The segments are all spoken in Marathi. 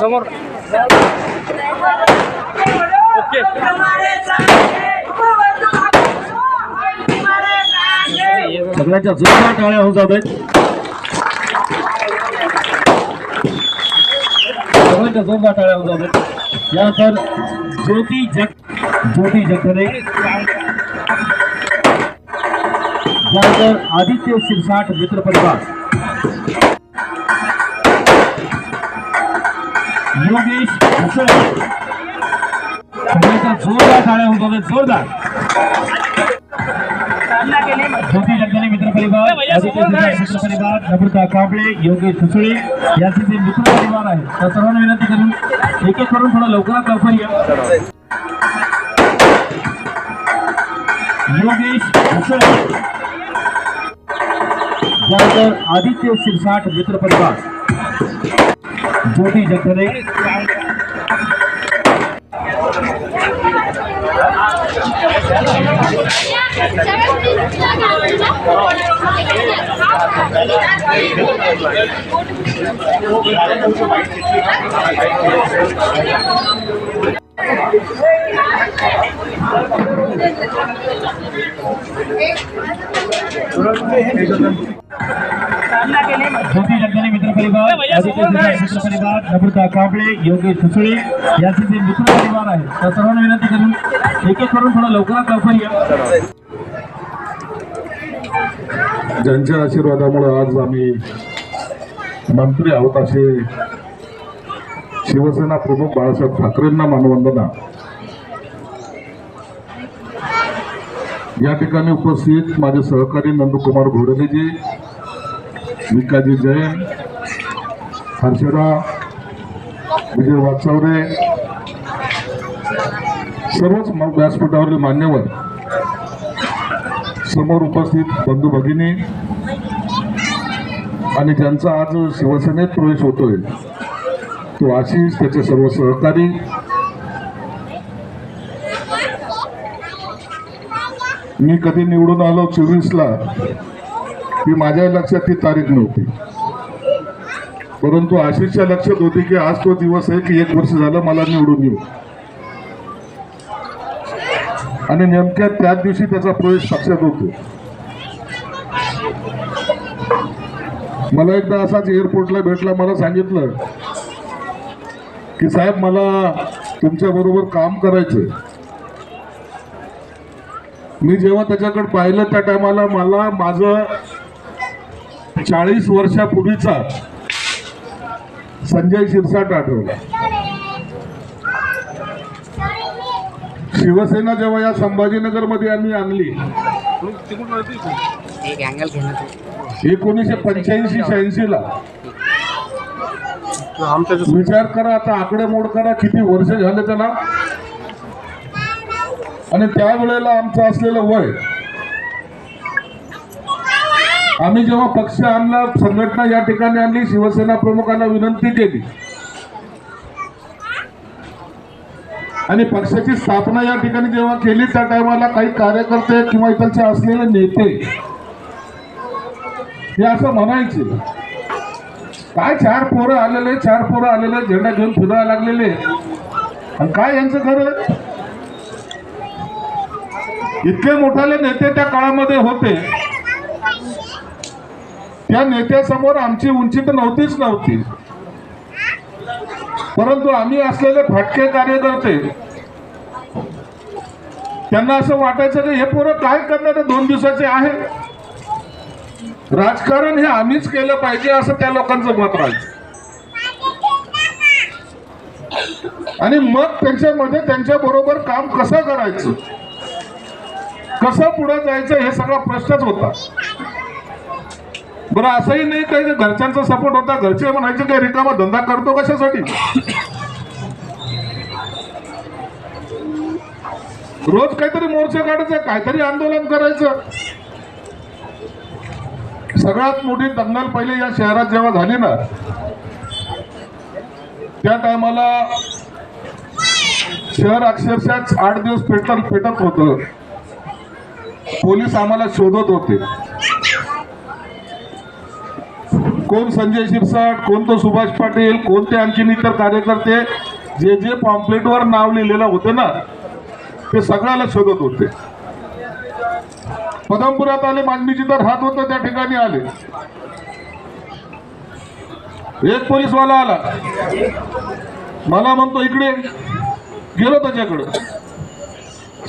समोर. ओके. सगळ्यांच्या जुन्या टाळ्या होऊन जात आहेत सगळ्यांच्या जोरदार टाळ्या होऊन जात आहेत यानंतर ज्योती जग ज्योती जगदरे त्यानंतर आदित्य शिरसाट मित्र परिवार योगेश जोरदार टाळ्या जोरदार. मित्र परिवार मित्र परिवार नम्रता कांबळे योगेश भुसळे यांचे जे मित्र परिवार आहे त्या सर्वांना विनंती करून एक एक करून थोडं लवकरात लवकर या. योगेश त्यानंतर आदित्य शिरसाट मित्र परिवार. ज्योती जगदले ज्योती जगदले मित्र परिवार आदित्य परिवार नम्रता कांबळे योगेश यांचे जे मित्र परिवार आहे त्या सर्वांना विनंती करून एक एक करून लवकरात लवकर या. ज्यांच्या आशीर्वादामुळे आज आम्ही मंत्री आहोत असे शिवसेना प्रमुख बाळासाहेब ठाकरेंना मानवंदना. या ठिकाणी उपस्थित माझे सहकारी नंदकुमार घोडलेजी विकाजी जैन हर्षदा विजय वाचवरे सर्वच व्यासपीठावरील मान्यवर समोर उपस्थित बंधू भगिनी आणि ज्यांचा आज शिवसेनेत प्रवेश होतोय तो आशिष त्याचे सर्व सहकारी. मी कधी निवडून आलो चोवीसला ती माझ्या लक्षात ती तारीख नव्हती. परंतु आशिषच्या लक्षात होती की आज तो दिवस आहे की एक वर्ष झालं मला निवडून येऊ. आणि नेमक्या त्याच दिवशी त्याचा प्रवेश पक्षात होतो. मला एकदा असाच एअरपोर्टला भेटला मला सांगितलं की साहेब मला तुमच्या बरोबर काम करायचंय. मी जेव्हा त्याच्याकडे पाहिलं त्या टायमाला मला माझं चाळीस वर्षापूर्वीचा संजय शिरसाट आठवला शिवसेना जेव्हा या संभाजीनगरमध्ये आम्ही आणली एकोणीसशे पंच्याऐंशी शहाऐंशी ला विचार करा आता आकडेमोड करा किती वर्ष झाले त्याला? आणि त्यावेळेला आमचं असलेलं वय आम्ही जेव्हा पक्ष आणला संघटना या ठिकाणी आणली शिवसेना प्रमुखांना विनंती केली. आणि पक्षाची स्थापना या ठिकाणी जेव्हा केली त्या टायमाला काही कार्यकर्ते किंवा इकडचे असलेले नेते हे असं म्हणायचे काय चार पोरं आलेले चार पोरं आलेले झेंडा घेऊन फिरायला लागलेले आणि काय यांचं खरं इतके मोठाले नेते त्या काळामध्ये होते. या नेत्यासमोर आमची उंची तर नव्हतीच नव्हती. परंतु आम्ही असलेले फाटके कार्यकर्ते त्यांना असं वाटायचं की हे पोरं काय करणार दोन दिवसाचे आहे. राजकारण हे आम्हीच केलं पाहिजे असं त्या लोकांचं मत राहायचं. आणि मग त्यांच्यामध्ये त्यांच्या बरोबर काम कसं करायचं? कसं पुढे जायचं हे सगळा प्रश्नच होता. बरं असंही नाही काही घरच्यांचा सपोर्ट होता. घरचे म्हणायचे काही रिकामा धंदा करतो कशासाठी? रोज काहीतरी मोर्चे काढायचं काहीतरी आंदोलन करायचं. सगळ्यात मोठी दंगल पहिले या शहरात जेव्हा झाली ना त्या टायमाला शहर अक्षरशः आठ दिवस पेटत पेटत होतं. पोलीस आम्हाला शोधत होते. कोण संजय शिरसाट कोण तो सुभाष पाटील कोणते आमचे इतर कार्यकर्ते जे जे पॉम्पलेटवर नाव लिहिलेलं होतं ना ते सगळ्याला शोधत होते. पदमपुरात आले मांडणी तर राहत होतं त्या ठिकाणी आले. एक पोलीसवाला आला. मला म्हणतो इकडे गेलो त्याच्याकडं.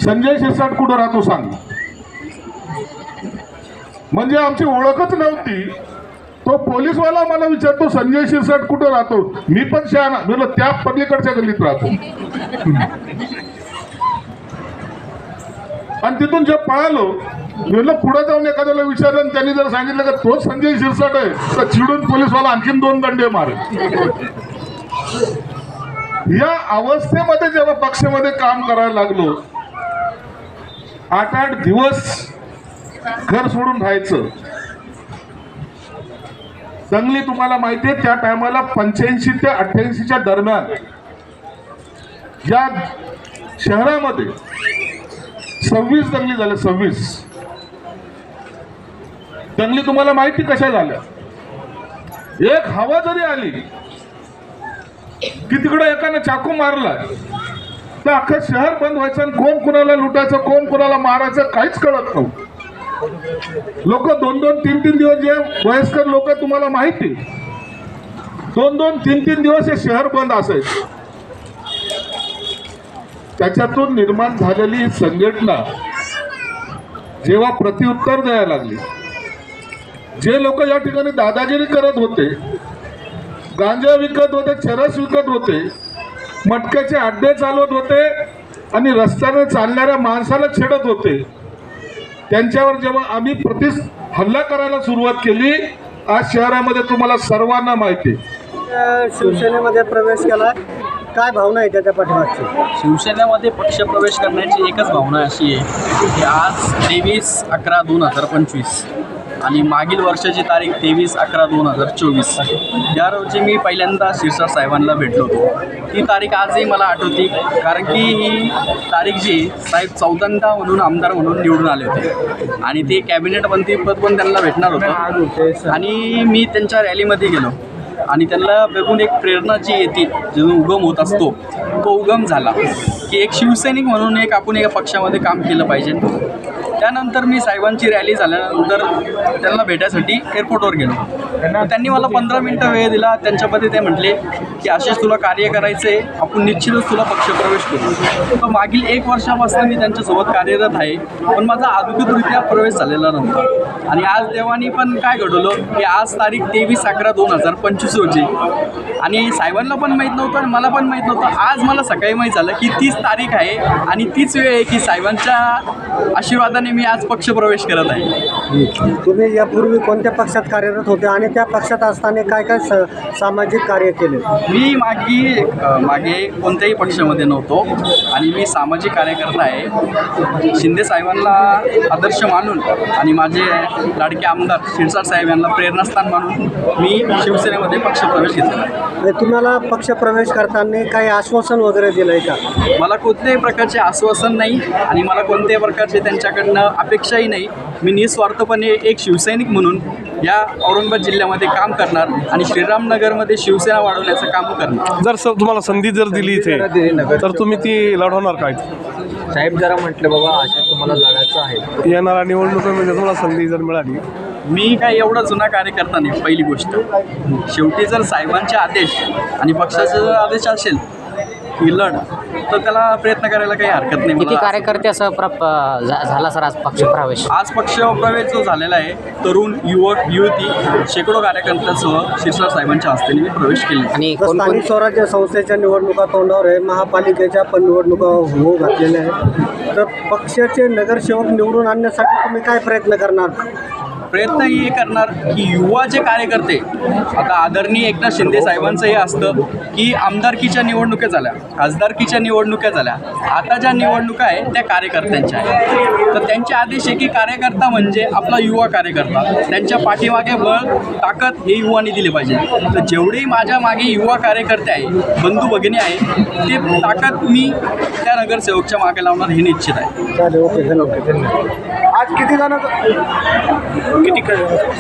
संजय शिरसाट कुठं राहतो सांग. म्हणजे आमची ओळखच नव्हती. तो पोलीसवाला मला विचारतो संजय शिरसाट कुठं राहतो? मी पण शहाणा. म्हणलं, त्या पलीकडच्या गल्लीत राहतो. आणि तिथून जे पळालो म्हणलं पुढे जाऊन एखाद्याला विचारलं आणि त्यांनी जर सांगितलं का तो संजय शिरसाट आहे तर चिडून पोलीसवाला आणखीन दोन दंडे मारे या अवस्थेमध्ये जेव्हा पक्षामध्ये काम करायला लागलो आठ आठ दिवस घर सोडून राहायचं. दंगली तुम्हाला माहिती आहे त्या टायमाला पंच्याऐंशी ते अठ्ठ्याऐंशीच्या दरम्यान या शहरामध्ये सव्वीस दंगली झाल्या सव्वीस. दंगली तुम्हाला माहिती कशा झाल्या? एक हवा जरी आली की तिकडे एकानं चाकू मारला तर अख्खं शहर बंद व्हायचं आणि कोण कुणाला लुटायचं कोण कुणाला मारायचं काहीच कळत नव्हतं. लोक दोन दोन तीन तीन दिवस जे वयस्कर लोक तुम्हाला माहिती दोन दोन तीन तीन दिवस हे शहर बंद असायचे त्याच्यातून निर्माण झालेली संघटना जेव्हा प्रतिउत्तर द्यायला लागली जे लोक या ठिकाणी दादागिरी करत होते गांजा विकत होते चरस विकत होते मटक्याचे अड्डे चालवत होते आणि रस्त्याने चालणाऱ्या माणसाला छेडत होते त्यांच्यावर जेव्हा आम्ही प्रति हल्ला करायला सुरुवात केली आज शहरामध्ये तुम्हाला सर्वांना माहिती शिवसेनेमध्ये प्रवेश केला. काय भावना आहे त्याच्या पाठीमागची? शिवसेनेमध्ये पक्षप्रवेश करण्याची एकच भावना अशी आहे की आज तेवीस अकरा दोन हजार पंचवीस आणि मागील वर्षाची तारीख तेवीस अकरा दोन हजार चोवीस या रोजी मी पहिल्यांदा शिरसा साहेबांना भेटलो होतो. ती तारीख आजही मला आठवती कारण की ही तारीख जी साहेब चौथ्यांदा म्हणून आमदार म्हणून निवडून आले होते. आणि ते कॅबिनेट मंत्रीपद पण त्यांना भेटणार होतं. आणि मी त्यांच्या रॅलीमध्ये गेलो. आणि त्यांना बघून एक प्रेरणा जी येते जो उगम होत असतो तो उगम झाला. की एक शिवसैनिक म्हणून एक आपण एका पक्षामध्ये काम केलं पाहिजे. त्यानंतर मी साहेबांची रॅली झाल्यानंतर त्यांना भेटायसाठी एअरपोर्टवर गेलो. त्यांनी मला पंधरा मिनटं वेळ दिला. त्यांच्यामध्ये ते म्हटले की असेच तुला कार्य करायचं आहे आपण निश्चितच तुला पक्षप्रवेश करू. तर मागील एक वर्षापासून मी त्यांच्यासोबत कार्यरत आहे पण माझा अधिकृतरित्या प्रवेश झालेला नव्हता. आणि आज देवानी पण काय घडवलं की आज तारीख तेवीस अकरा दोन हजार पंचवीस रोजी. आणि साहेबांना पण माहीत नव्हतं आणि मला पण माहीत नव्हतं. आज मला सकाळी माहीत झालं की तीच तारीख आहे आणि तीच वेळ आहे की साहेबांच्या आशीर्वादाने मी आज पक्षप्रवेश करत आहे. तुम्ही यापूर्वी कोणत्या पक्षात कार्यरत होते आणि त्या पक्षात असताना काय काय स- सामाजिक कार्य केले? मी मागे मागे कोणत्याही पक्षामध्ये नव्हतो आणि मी सामाजिक कार्यकर्ता आहे. शिंदे साहेबांना आदर्श मानून आणि माझे लाडके आमदार शिरसाट साहेब यांना प्रेरणास्थान मानून मी शिवसेनेमध्ये पक्षप्रवेश घेतलेला आहे. आणि तुम्हाला पक्ष प्रवेश करताना काही आश्वासन वगैरे दिलंय का? मला कोणत्याही प्रकारचे आश्वासन नाही आणि मला कोणत्याही प्रकारचे त्यांच्याकडनं अपेक्षाही नाही. मी निस्वार्थपणे एक शिवसैनिक म्हणून या औरंगाबाद जिल्ह्यामध्ये काम करणार आणि श्रीरामनगरमध्ये शिवसेना वाढवण्याचं काम करणार. जर स तुम्हाला संधी जर दिली इथे तर तुम्ही ती लढवणार काय? साहेब जरा म्हटलं बाबा असे तुम्हाला लढायचं आहे. येणाऱ्या निवडणुकीमध्ये तुम्हाला संधी जर मिळाली. मी काय एवढा जुना कार्यकर्ता नाही पहिली गोष्ट. शेवटी जर साहेबांचे आदेश आणि पक्षाचे जर आदेश असेल लढ तर त्याला प्रयत्न करायला काही हरकत नाही. किती मला कार्यकर्ते असं प्रप झा- झाला सर आज पक्ष प्रवेश? आज पक्ष प्रवेश जो झालेला आहे तरुण युवक युवती शेकडो कार्यकर्त्यांसह शिरसाट साहेबांच्या हस्ते मी प्रवेश केले. आणि तर कोण कोण स्थानिक स्वराज्य संस्थेच्या निवडणुका तोंडावर आहे महापालिकेच्या पण निवडणुका होऊ घातलेल्या आहेत. तर पक्षाचे नगरसेवक निवडून आणण्यासाठी तुम्ही काय प्रयत्न करणार? प्रयत्न हे करणार की युवा जे कार्यकर्ते आता आदरणीय एकनाथ शिंदे साहेबांचं हे असतं की आमदारकीच्या निवडणुका झाल्या खासदारकीच्या निवडणुका झाल्या. आता ज्या निवडणुका आहे त्या कार्यकर्त्यांच्या आहेत. तर त्यांचे आदेश आहे की कार्यकर्ता म्हणजे आपला युवा कार्यकर्ता. त्यांच्या पाठीमागे बळ ताकद हे युवांनी दिले पाहिजे. तर जेवढेही माझ्या मागे युवा कार्यकर्ते आहे बंधू भगिनी आहे ते ताकद मी त्या नगरसेवकच्या मागे लावणार हे निश्चित आहे. ओके धन्यवाद. आज किती जण किती